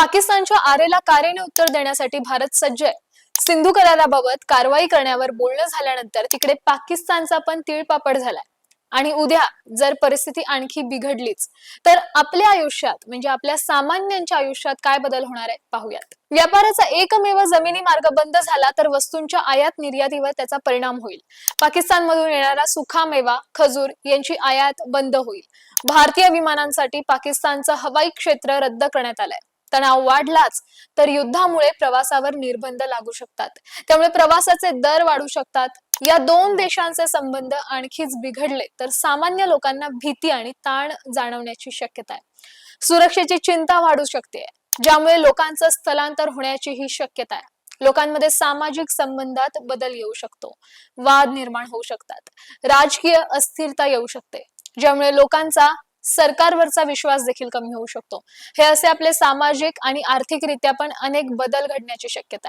पाकिस्तानच्या आरेला कारेने उत्तर देण्यासाठी भारत सज्ज आहे. सिंधू कराराबाबत कारवाई करण्यावर बोलणं झाल्यानंतर तिकडे पाकिस्तानचा पण तिळपापड झालाय. आणि उद्या जर परिस्थिती आणखी बिघडलीच तर आपल्या आयुष्यात म्हणजे आपल्या सामान्यांच्या आयुष्यात काय बदल होणार आहे पाहूयात. व्यापाराचा एकमेव जमिनी मार्ग बंद झाला तर वस्तूंच्या आयात निर्यातीवर त्याचा परिणाम होईल. पाकिस्तानमधून येणारा सुखामेवा खजूर यांची आयात बंद होईल. भारतीय विमानांसाठी पाकिस्तानचं हवाई क्षेत्र रद्द करण्यात आलंय. तणाव वाढलाच तर युद्धामुळे प्रवासावर निर्बंध लागू शकतात. त्यामुळे प्रवासाचे दर वाढू शकतात. या दोन देशांचे संबंध आणखीच बिघडले तर सामान्य लोकांना भीती आणि ताण जाणवण्याची शक्यता आहे. सुरक्षेची चिंता वाढू शकते ज्यामुळे लोकांचं स्थलांतर होण्याची ही शक्यता आहे. लोकांमध्ये सामाजिक संबंधात बदल येऊ शकतो वाद निर्माण होऊ शकतात राजकीय अस्थिरता येऊ शकते ज्यामुळे लोकांचा सरकारवरचा विश्वास देखील कमी होऊ शकतो. हे असे आपले सामाजिक आणि आर्थिकरित्या पण अनेक बदल घडण्याची शक्यता आहे.